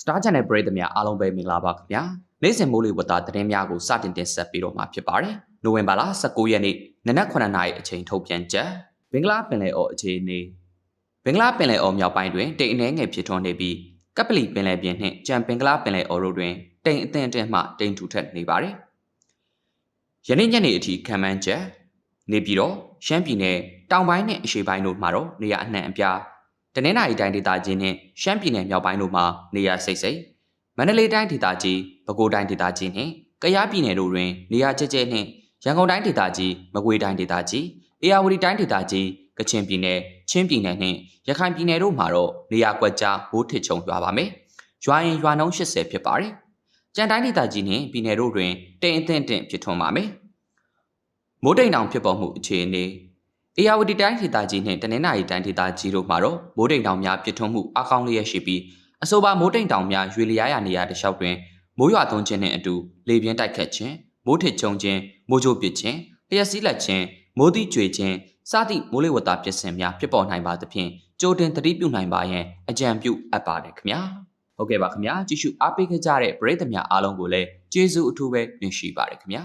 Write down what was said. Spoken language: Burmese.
Star Channel ပရိသတ်များအားလုံးပဲမင်္ဂလာပါခင်ဗျာနေ့စဉ်မိုးလေဝသသတင်းများကိုစတင်တင်ဆက်ပေးတော့မှာဖြစ်ပါတယ်နိုဝင်ဘာလ19ရက်နေ့နနက်9:00နာရီအချိန်ထုတ်ပြန်ချက်ဘင်္ဂလားပင်လယ်အော်အခြေအနေဘင်္ဂလားပင်လယ်အော်မြောက်ပိုင်းတွင်တိမ်အနှဲငယ်ဖြစ်ထွန်းနေပြီးကပလီပင်လယ်ပြင်နှင့်ကြံဘင်္ဂလားပင်လယ်အော်တို့တွင်တိမ်အထင်အတင်းမှတိမ်ထူထက်နေပါတယ်ယနေ့ညနေအထိခံမှန်းချက်နေပြီးတော့ရှမ်းပြည်နယ်တောင်ပိုင်းနဲ့အရှေ့ပိုင်းတို့မှာတော့နေရာအနှံ့အပြား တနင်္သာရီတိုင်းဒေသကြီးနဲ့ရှမ်းပြည်နယ်မြောက်ပိုင်းတို့မှာနေရာစိတ်စိတ်မန္တလေးတိုင်းဒေသကြီးပဲခူးတိုင်းဒေသကြီးနဲ့ကယားပြည်နယ်တို့တွင်နေရာကျကျနဲ့ရန်ကုန်တိုင်းဒေသကြီးမကွေးတိုင်းဒေသကြီးအေရဝတီတိုင်းဒေသကြီးကချင်ပြည်နယ်ချင်းပြည်နယ်နဲ့ရခိုင်ပြည်နယ်တို့မှာတော့နေရာကွက်ကြားဘိုးထစ်ချုံရွာပါမယ်။ရွာရင်ရွာနှုန်း80ဖြစ်ပါတယ်။ကြံတိုင်းဒေသကြီးနဲ့ပြည်နယ်တို့တွင်တိမ်အထင်တင့်ဖြစ်ထွန်းပါမယ်။မိုးတိမ်တောင်ဖြစ်ပေါ်မှုအခြေအနေ အေယာဝတီတိုင်းဒေသကြီးနှင့်တနင်္သာရီတိုင်းဒေသကြီးတို့မှာတော့မိုးတိမ်တောင်များပြစ်ထွန်းမှုအကောင်းလျက်ရှိပြီးအဆိုပါမိုးတိမ်တောင်များရွေလျားရနေရာတစ်လျှောက်တွင်မိုးရွာသွန်းခြင်းနှင့်အတူလေပြင်းတိုက်ခတ်ခြင်းမိုးထစ်ချုံခြင်းမိုးကြိုးပစ်ခြင်းလျှက်စီးလက်ခြင်းမိုးသီးကြွေခြင်းစသည့်မိုးလေဝသပစ္စည်းများဖြစ်ပေါ်နိုင်ပါသဖြင့်ကြိုတင်သတိပြုနိုင်ပါရန်အကြံပြုအပ်ပါတယ်ခင်ဗျာဟုတ်ကဲ့ပါခင်ဗျာကြည့်ရှုအားပေးခဲ့ကြတဲ့ပရိသတ်များအားလုံးကိုလည်းကျေးဇူးအထူးပဲတင်ရှိပါတယ်ခင်ဗျာ